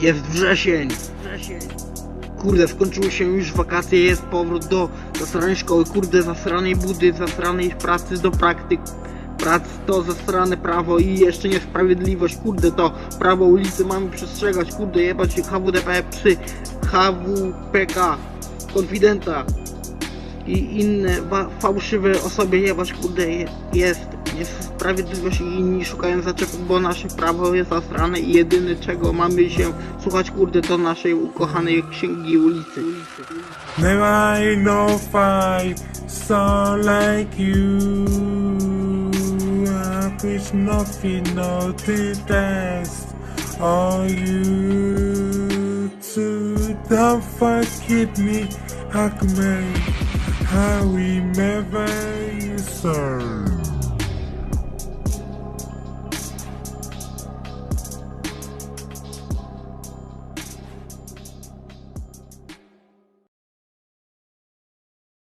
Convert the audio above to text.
Jest wrzesień. Kurde, skończyły się już wakacje, jest powrót do zasranej szkoły, kurde, zasranej budy, zasranej pracy do praktyk. Prac to zasrane prawo i jeszcze niesprawiedliwość, kurde, to prawo ulicy mamy przestrzegać, kurde, jebać HWDP psy, HWPK, konfidenta. I inne fałszywe osoby jebać, kurde, je- jest niesprawiedliwość i inni szukają zaczepów, bo nasze prawo jest zasrane i jedyne czego mamy się słuchać, kurde, to naszej ukochanej księgi ulicy. Ain't no like you. I wish nothing, no you to me, you.